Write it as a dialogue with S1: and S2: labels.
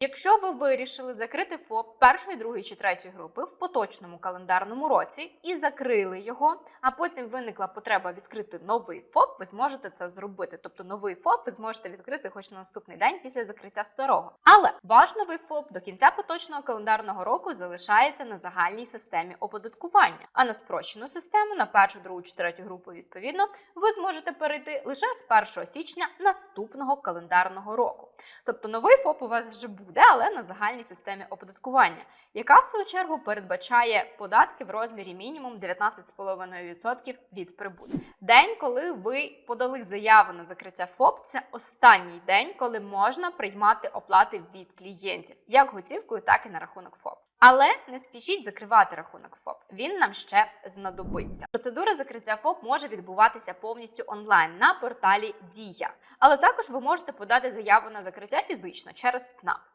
S1: Якщо ви вирішили закрити ФОП першої, другої чи третьої групи в поточному календарному році і закрили його, а потім виникла потреба відкрити новий ФОП, ви зможете це зробити. Тобто новий ФОП ви зможете відкрити хоч на наступний день після закриття старого. Але ваш новий ФОП до кінця поточного календарного року залишається на загальній системі оподаткування, а на спрощену систему на першу, другу чи третю групу відповідно ви зможете перейти лише з 1 січня наступного календарного року. Тобто новий ФОП у вас вже буде, але на загальній системі оподаткування, яка в свою чергу передбачає податки в розмірі мінімум 19,5% від прибутку. День, коли ви подали заяву на закриття ФОП, це останній день, коли можна приймати оплати від клієнтів, як готівкою, так і на рахунок ФОП. Але не спішіть закривати рахунок ФОП. Він нам ще знадобиться. Процедура закриття ФОП може відбуватися повністю онлайн на порталі Дія, але також ви можете подати заяву на закриття фізично через ЦНАП.